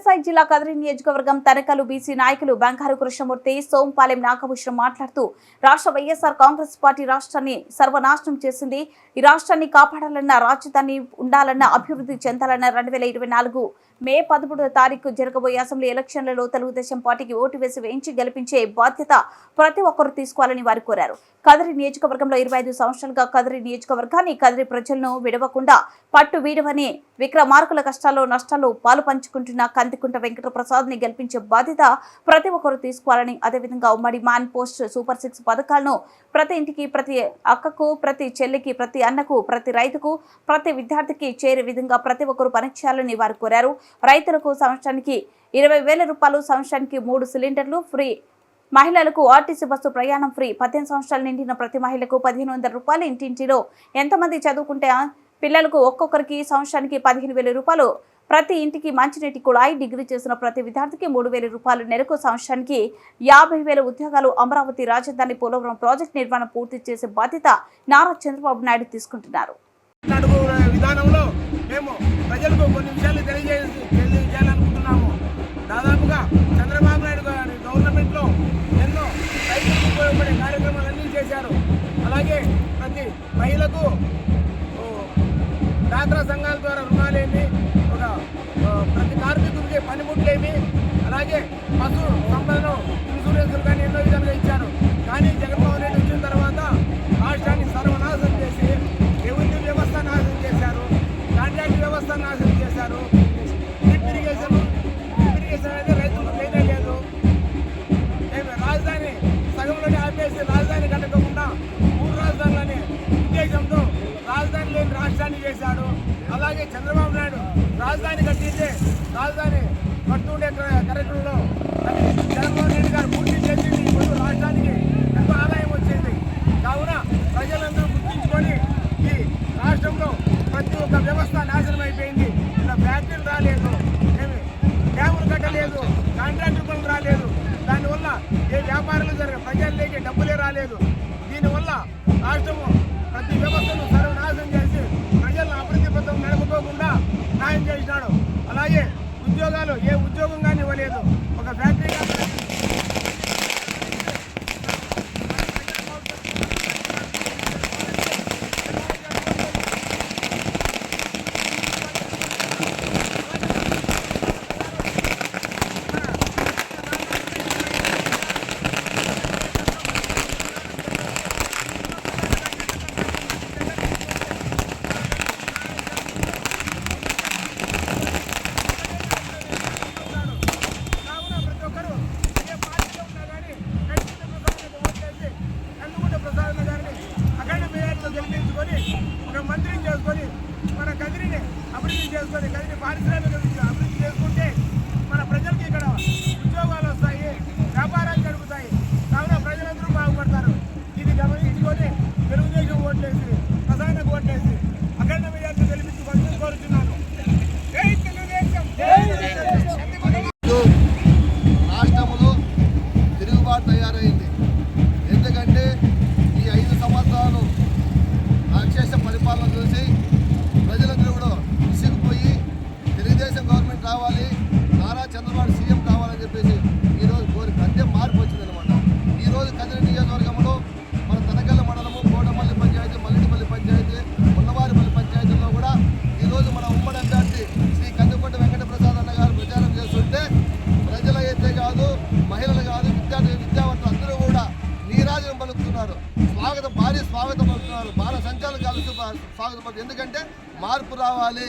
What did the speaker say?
సత్యసాయి జిల్లా కదిరి నియోజకవర్గం తనకలు బీసీ నాయకులు బంగారు కృష్ణమూర్తి సోంపాలెం నాగభూషణం మాట్లాడుతూ రాష్ట్ర వైఎస్ఆర్ కాంగ్రెస్ పార్టీ రాష్ట్రాన్ని సర్వనాశనం చేసింది. ఈ రాష్ట్రాన్ని కాపాడాలన్న రాజధాని ఉండాలన్న అభివృద్ధి చెందాలన్న రెండు వేల ఇరవై నాలుగు మే పదమూడవ తారీఖు జరగబోయే అసెంబ్లీ ఎలక్షన్లలో తెలుగుదేశం పార్టీకి ఓటు వేసి వేయించి గెలిపించే బాధ్యత ప్రతి ఒక్కరూ తీసుకోవాలని వారు కోరారు. కదిరి నియోజకవర్గంలో ఇరవై ఐదు సంవత్సరాలుగా కదిరి నియోజకవర్గాన్ని కదిరి ప్రజలను విడవకుండా పట్టు వీడవని విక్రమార్కుల కష్టాల్లో నష్టాల్లో పాలు పంచుకుంటున్న కందికుంట వెంకట ప్రసాద్ని గెలిపించే బాధ్యత ప్రతి ఒక్కరూ తీసుకోవాలని అదేవిధంగా ఉమ్మడి మాన్ పోస్ట్ సూపర్ సిక్స్ పథకాలను ప్రతి ఇంటికి ప్రతి అక్కకు ప్రతి చెల్లికి ప్రతి అన్నకు ప్రతి రైతుకు ప్రతి విద్యార్థికి చేరే విధంగా ప్రతి ఒక్కరూ పనిచేయాలని వారు కోరారు. రైతులకు సంవత్సరానికి ఇరవై వేల రూపాయలు సంవత్సరానికి మూడు సిలిండర్లు ఫ్రీ. మహిళలకు ఆర్టీసీ బస్సు ప్రయాణం ఫ్రీ. పద్దెనిమిది సంవత్సరాలు నిండిన ప్రతి మహిళకు పదిహేను వందల రూపాయలు ఇంటింటిలో ఎంతమంది చదువుకుంటే పిల్లలకు ఒక్కొక్కరికి సంవత్సరానికి పదిహేను వేల రూపాయలు. ప్రతి ఇంటికి మంచినీటి కుళాయి డిగ్రీ చేసిన ప్రతి విద్యార్థికి మూడు వేల రూపాయలు నెలకు. సంవత్సరానికి యాభై వేల ఉద్యోగాలు అమరావతి రాజధాని పోలవరం ప్రాజెక్టు నిర్మాణం పూర్తి చేసే బాధ్యత నారా చంద్రబాబు నాయుడు తీసుకుంటున్నారు. విధానంలో మేము ప్రజలకు కొన్ని విషయాలు తెలియజేసి దాదాపుగా చంద్రబాబు నాయుడు గారి గవర్నమెంట్లో ఎన్నో రైతులకు ఉపయోగపడే కార్యక్రమాలన్నీ చేశారు. అలాగే ప్రతి మహిళకు డాక్రా సంఘాల ద్వారా రుణాలేమి ఒక ప్రతి కార్మికుడికి పనిముట్లేమి అలాగే పశు సంపదను ఇన్సూరెన్సులు కానీ ఎన్నో విధాలుగా ఇచ్చారు. కానీ జగన్మోహన్ రెడ్డి వచ్చిన తర్వాత రాష్ట్రాన్ని సర్వనాశనం చేసి రెవెన్యూ వ్యవస్థ నాశనం చేశారు కాంట్రాక్ట్ వ్యవస్థ నాశనం చేశారు. రాజధాని చేశాడు. అలాగే చంద్రబాబు నాయుడు రాజధాని కట్టించే రాజధాని కట్టుండే కార్యక్రమంలో చంద్రబాబు జగన్మోహన్ రెడ్డి గారు పూర్తి చేసింది. ఇప్పుడు రాష్ట్రానికి ఎంతో ఆదాయం వచ్చింది. కావున ప్రజలందరూ గుర్తించుకొని ఈ రాష్ట్రంలో ప్రతి ఒక్క వ్యవస్థ నాశనం అయిపోయింది. ఇలా ఫ్యాక్టరీలు రాలేదు. ఏమి డ్యాములు కట్టలేదు. కాంట్రాక్టర్ పనులు రాలేదు. దానివల్ల ఏ వ్యాపారాలు జరగ ప్రజల్లోకి డబ్బులే రాలేదు. దీనివల్ల రాష్ట్రము ప్రతి వ్యవస్థను ఉద్యోగాలు ఏ ఉద్యోగం కానీ ఇవ్వలేదు. ఒక ఫ్యాక్టరీ కానీ కావున ప్రతి ఒక్కరూ ఏ పార్టీలో ఉన్నా కానీ కన్నుగుంట ప్రసాద్ గారిని అఖండ మేయర్లో గెలిపించుకొని ఒక మంత్రిని చేసుకొని మన కదిరిని అభివృద్ధి చేసుకొని కదిరి పారిశ్రామిక చంద్రబాబు సీఎం కావాలని చెప్పేసి ఈరోజు కోరిక అంతే మార్పు వచ్చిందనమాట ఈరోజు కదిరి నియోజకవర్గంలో మన తనకల్ల మండలము కోటమల్లి పంచాయతీ మల్లిడిపల్లి పంచాయతీ ఉన్నవారిపల్లి పంచాయతీలో కూడా ఈరోజు మన ఉమ్మడి అభ్యర్థి శ్రీ కందుకొండ వెంకట ప్రసాద్ అన్న గారు ప్రచారం చేస్తుంటే ప్రజలైతే కాదు మహిళలు కాదు విద్యార్థి విద్యావంతులు అందరూ కూడా నీరాజనం పలుకుతున్నారు. స్వాగతం భారీ స్వాగతం పలుకుతున్నారు. బాల సంచాలకాలు స్వాగతం ఎందుకంటే మార్పు రావాలి.